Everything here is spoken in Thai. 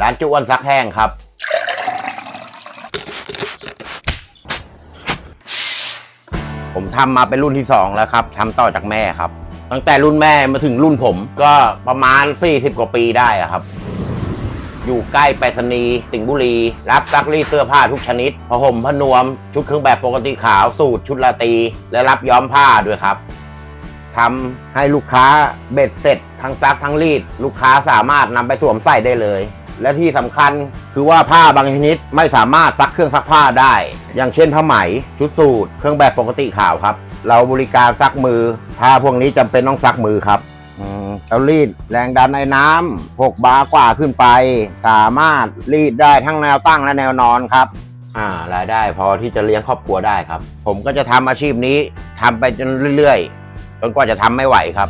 ร้านจุอ้วนซักแห้งครับ ผมทำมาเป็นรุ่นที่สองแล้วครับทำต่อจากแม่ครับ ตั้งแต่รุ่นแม่มาถึงรุ่นผมก็ประมาณ 40 กว่าปีได้อะครับ อยู่ใกล้ไปรษณีย์สิงห์บุรี รับซักรีดเสื้อผ้าทุกชนิดผ้าห่มผ้านวม ชุดเครื่องแบบปกติขาวสูตรชุดลาตี และรับย้อมผ้าด้วยครับทำให้ลูกค้าเบ็ดเสร็จทั้งซักทั้งรีด ลูกค้าสามารถนำไปสวมใส่ได้เลย และที่สำคัญคือว่าผ้าบางชนิดไม่สามารถซักเครื่องซักผ้าได้ อย่างเช่นผ้าไหม ชุดสูทเครื่องแบบปกติขาวครับ เราบริการซักมือ ผ้าพวกนี้จำเป็นต้องซักมือครับอืมเอารีดแรงดันในน้ำ6บาร์กว่าขึ้นไป สามารถรีดได้ทั้งแนวตั้งและแนวนอนครับอ่ารายได้พอที่จะเลี้ยงครอบครัวได้ครับ ผมก็จะทำอาชีพนี้ทำไปจนเรื่อยๆจนกว่าจะทำไม่ไหวครับ